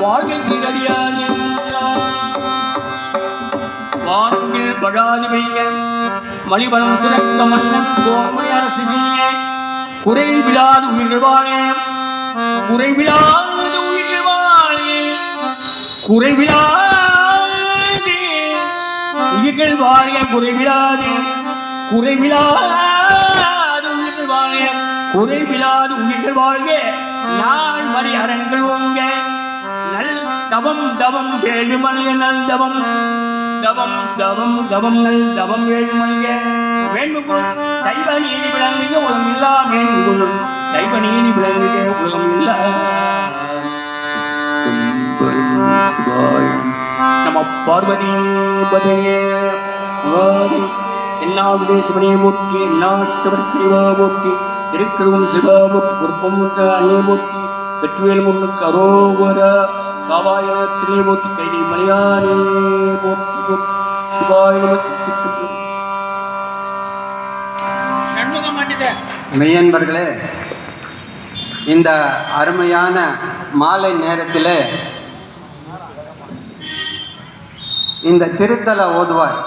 வாழ்க்கை சீரடியானே வானுகில் படாது வைங்க மலிபலம் சுரக்க மன்னன் கோமுனை அரசு செய்ய குறைவிடாது உயிர்கள்வானே குறைவிடாது உயிர்கள்வானே குறைவிடாது உயிர்கள் வாழ குறைவிலாது குறைவிலாது உயிர்கள் வாழ குறைவிலாது உயிர்கள் வாழ்க. நான் மறி அரண்கள் ஓங்க. நல் தவம் தவம் வேள்வி நல் தவம் தவம் தவம் தவம் நல் தவம் வேண்டுமல்க வேண்டுகோள் சைவ நீதி விளங்குக உலகம் இல்லா வேண்டுகோள் சைவ நீதி விளங்குக உலகம் இல்லா தும்பரும் சிவாயம் நம பார்வதி பதையே என்னாவுடைய சிவனே போற்றி நாட்டவர் கிரிவா போற்றி திருக்கருவம் சிவா போற்றி குருப்பம் அன்னை போற்றி வெற்றிவேல் முன்னுக்கு அரோகர காவாயத்திலே போற்றி கைதை மலையானே சிவாய நம திருச்சிட்டு மெய்யன்பர்களே இந்த அருமையான மாலை நேரத்தில் இந்த திருத்தல ஓதுவார்.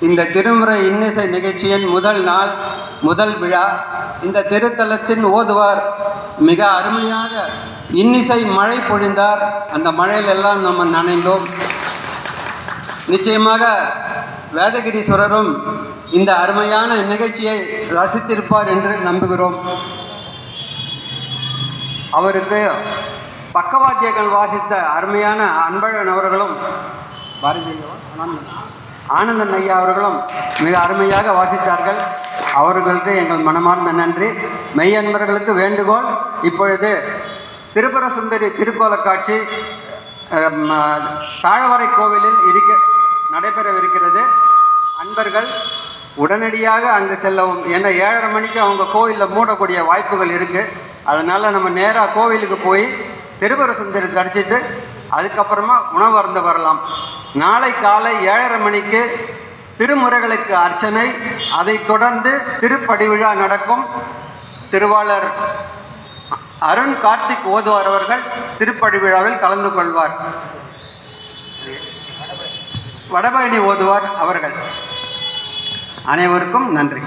இந்த திருமுறை இன்னிசை நிகழ்ச்சியின் முதல் நாள் முதல் விழா. இந்த திருத்தலத்தின் ஓதுவார் மிக அருமையாக இன்னிசை மழை பொழிந்தார். அந்த மழையிலெல்லாம் நம்ம நனைந்தோம். நிச்சயமாக வேதகிரீஸ்வரரும் இந்த அருமையான நிகழ்ச்சியை ரசித்திருப்பார் என்று நம்புகிறோம். அவருக்கு பக்கவாத்தியங்கள் வாசித்த அருமையான அன்பழகன் அவர்களும் பாரதி ஆனந்தன். ஐயா அவர்களும் மிக அருமையாக வாசித்தார்கள். அவர்களுக்கு எங்கள் மனமார்ந்த நன்றி. மெய்யன்பர்களுக்கு வேண்டுகோள். இப்பொழுது திருபுர சுந்தரி திருக்கோலக் காட்சி தாழவரை கோவிலில் இருக்க நடைபெறவிருக்கிறது. அன்பர்கள் உடனடியாக அங்கு செல்லவும். ஏன்னா ஏழரை மணிக்கு அவங்க கோவிலில் மூடக்கூடிய வாய்ப்புகள் இருக்குது அதனால் நம்ம நேராக கோவிலுக்கு போய் திருபுர சுந்தரி தரிச்சிட்டு அதுக்கப்புறமா உணவு அருந்த வரலாம். நாளை காலை ஏழரை மணிக்கு திருமுறைகளுக்கு அர்ச்சனை. அதைத் தொடர்ந்து திருப்படி விழா நடக்கும். திருவாளர் அருண் கார்த்திக் ஓதுவார் அவர்கள் திருப்படி விழாவில் கலந்து கொள்வார். வடபழனி ஓதுவார் அவர்கள். அனைவருக்கும் நன்றி.